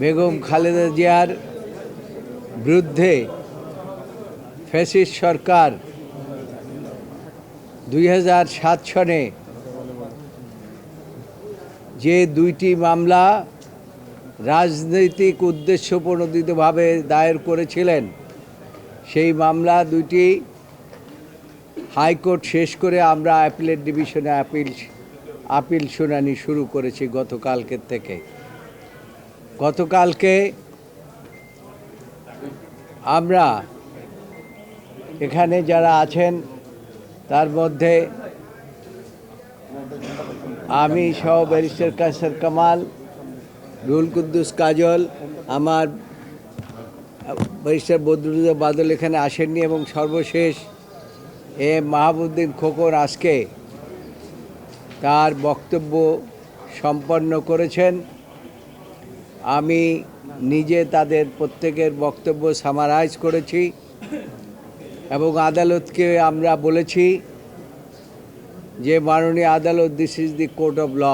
বেগম খালেদা জিয়ার বিরুদ্ধে ফ্যাসিস্ট সরকার দুই সনে যে দুইটি মামলা রাজনৈতিক উদ্দেশ্য প্রণোদিতভাবে দায়ের করেছিলেন, সেই মামলা দুইটি হাইকোর্ট শেষ করে আমরা অ্যাপিলেট ডিভিশনে আপিল আপিল শুনানি শুরু করেছি গতকালকের থেকে। গতকালকে আমরা এখানে যারা আছেন, তার মধ্যে আমি সহ ব্যারিস্টার কাসার কামাল রুল কুদ্দুস কাজল, আমার ব্যারিস্টার বদরুদ্দোজা বাদল এখানে আসেননি এবং সর্বশেষ এ মাহবুদ্দিন খোকন আজকে তার বক্তব্য সম্পন্ন করেছেন। আমি নিজে তাদের প্রত্যেকের বক্তব্য সামারাইজ করেছি এবং আদালতকে আমরা বলেছি যে, মাননীয় আদালত this is the court of law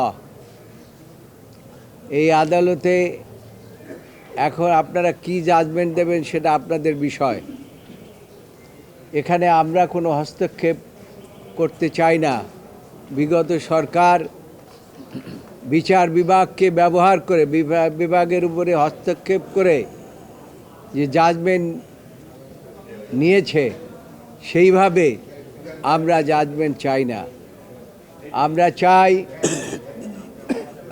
এই আদালতে এখন আপনারা কি জাজমেন্ট দেবেন সেটা আপনাদের বিষয়। এখানে আমরা কোনো হস্তক্ষেপ করতে চাই না। বিগত সরকার বিচার বিভাগকে ব্যবহার করে বিভাগ- বিভাগের উপরে হস্তক্ষেপ করে যে জাজমেন্ট নিয়েছে, সেইভাবে আমরা জাজমেন্ট চাই না। আমরা চাই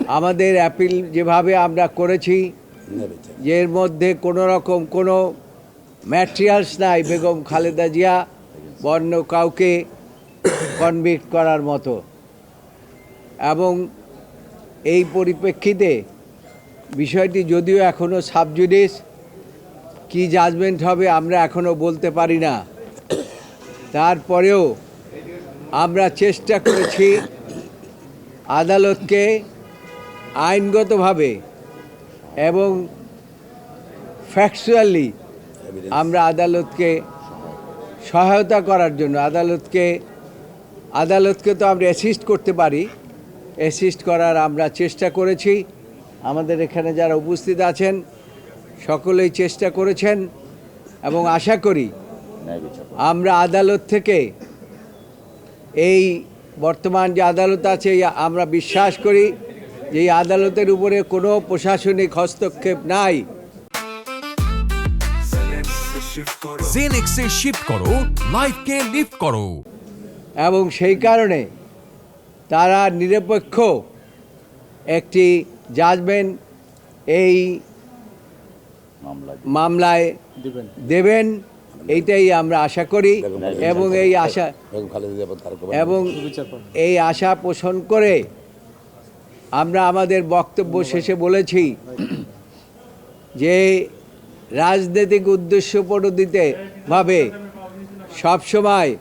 আমাদের অ্যাপিল যেভাবে আমরা করেছি যে এর মধ্যে কোনো রকম কোনো ম্যাটেরিয়ালস নাই, বেগম খালেদা জিয়া বন্য কাউকে কনভিক্ট করার মতো। এবং এই পরিপ্রেক্ষিতে বিষয়টি যদিও এখনও সাবজুডিস কি জাজমেন্ট হবে আমরা এখনও বলতে পারি না। তারপরেও আমরা চেষ্টা করেছি আদালতকে আইনগতভাবে এবং ফ্যাকচুয়ালি আমরা আদালতকে সহায়তা করার জন্য, আদালতকে আদালতকে তো আমরা অ্যাসিস্ট করতে পারি। অ্যাসিস্ট করার আমরা চেষ্টা করেছি। আমাদের এখানে যারা উপস্থিত আছেন সকলেই চেষ্টা করেছেন এবং আশা করি আমরা আদালত থেকে এই বর্তমান যে আদালত আছে আমরা বিশ্বাস করি যে এই আদালতের উপরে কোনো প্রশাসনিক হস্তক্ষেপ নাই। জেনেক্সে শিফট করো লাইফকে লিফট করো। এবং সেই কারণে তারা নিরপেক্ষ একটি জাজমেন্ট এই মামলায় দেবেন। এইটাই আমরা আশা করি এবং এই আশা এবং এই আশা পোষণ করে আমরা আমাদের বক্তব্য শেষে বলেছি যে রাজনৈতিক উদ্দেশ্য প্রণোদিতে ভাবে সবসময়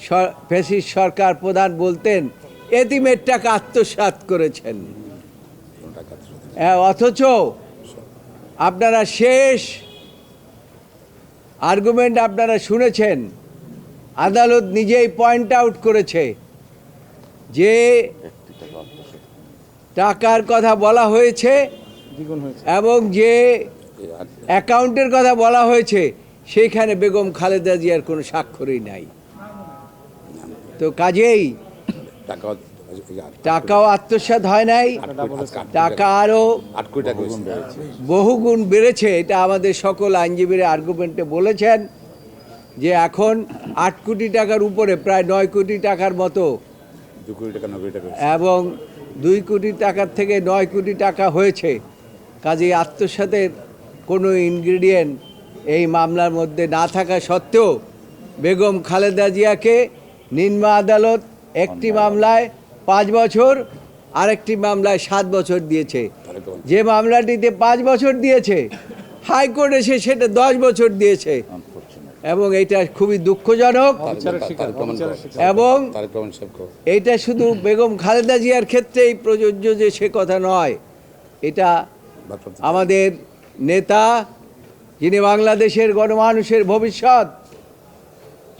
স- ফ্যাসিস্ট সরকার প্রধান বলতেন এতিমের টাকা আত্মসাৎ করেছেন। হ্যাঁ, অথচ আপনারা শেষ আর্গুমেন্ট আপনারা শুনেছেন। আদালত নিজেই পয়েন্ট আউট করেছে যে টাকার কথা বলা হয়েছে এবং যে অ্যাকাউন্টের কথা বলা হয়েছে সেইখানে বেগম খালেদা জিয়ার কোনো স্বাক্ষরই নাই। তো কাজেই টাকা টাকাও আত্মসাৎ হয় নাই টাকা আরও আট কোটি টাকা হয়েছে। বহুগুণ বেড়েছে এটা আমাদের সকল আইনজীবীরা আর্গুমেন্টে বলেছেন যে এখন আট কোটি টাকার উপরে প্রায় নয় কোটি টাকার মতো। এবং দুই কোটি টাকার থেকে নয় কোটি টাকা হয়েছে কাজেই আত্মসাতের কোনো ইনগ্রিডিয়েন্ট এই মামলার মধ্যে না থাকা সত্ত্বেও বেগম খালেদা জিয়াকে নিম্ন আদালত একটি মামলায় পাঁচ বছর আরেকটি মামলায় সাত বছর দিয়েছে। যে মামলাটিতে পাঁচ বছর দিয়েছে হাইকোর্ট এসে সেটা দশ বছর দিয়েছে। এবং এটা খুবই দুঃখজনক। এবং। এইটা শুধু বেগম খালেদা জিয়ার ক্ষেত্রেই প্রযোজ্য যে সে কথা নয়। এটা আমাদের নেতা যিনি বাংলাদেশের গণমানুষের ভবিষ্যৎ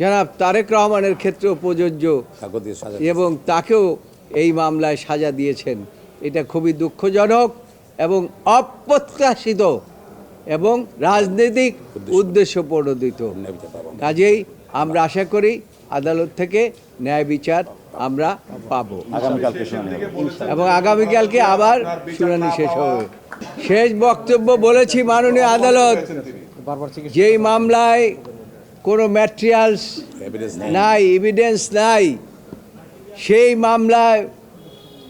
জনাব তারেক রহমানের ক্ষেত্রেও প্রযোজ্য এবং তাকেও এই মামলায় সাজা দিয়েছেন। এটা খুবই দুঃখজনক এবং অপ্রত্যাশিত এবং রাজনৈতিক উদ্দেশ্য। প্রণোদিত। কাজেই আমরা আশা করি আদালত থেকে ন্যায় বিচার আমরা পাবো। এবং আগামীকালকে আবার শুনানি শেষ হবে। শেষ বক্তব্য বলেছি মাননীয় আদালত। যেই মামলায় কোনো ম্যাটেরিয়ালস নাই। এভিডেন্স নাই। সেই মামলায়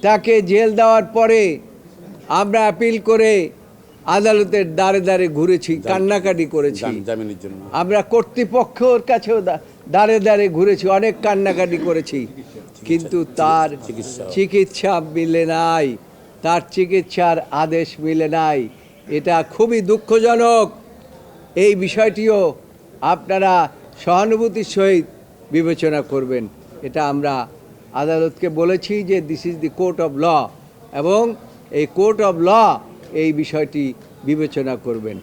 তাকে জেল দেওয়ার পরে আমরা অ্যাপিল করে আদালতের দ্বারে দ্বারে ঘুরেছি কান্নাকাটি করেছি। আমরা কর্তৃপক্ষর কাছেও দ্বারে দাঁড়ে ঘুরেছি অনেক কান্নাকাটি করেছি। কিন্তু তার। চিকিৎসা মিলে নাই। তার চিকিৎসার আদেশ মিলে নাই। এটা খুবই দুঃখজনক। এই বিষয়টিও আপনারা সহানুভূতির সহিত বিবেচনা করবেন। এটা আমরা আদালতকে বলেছি যে this is the court of law এবং এই কোর্ট অব ল এই বিষয়টি বিবেচনা করবেন।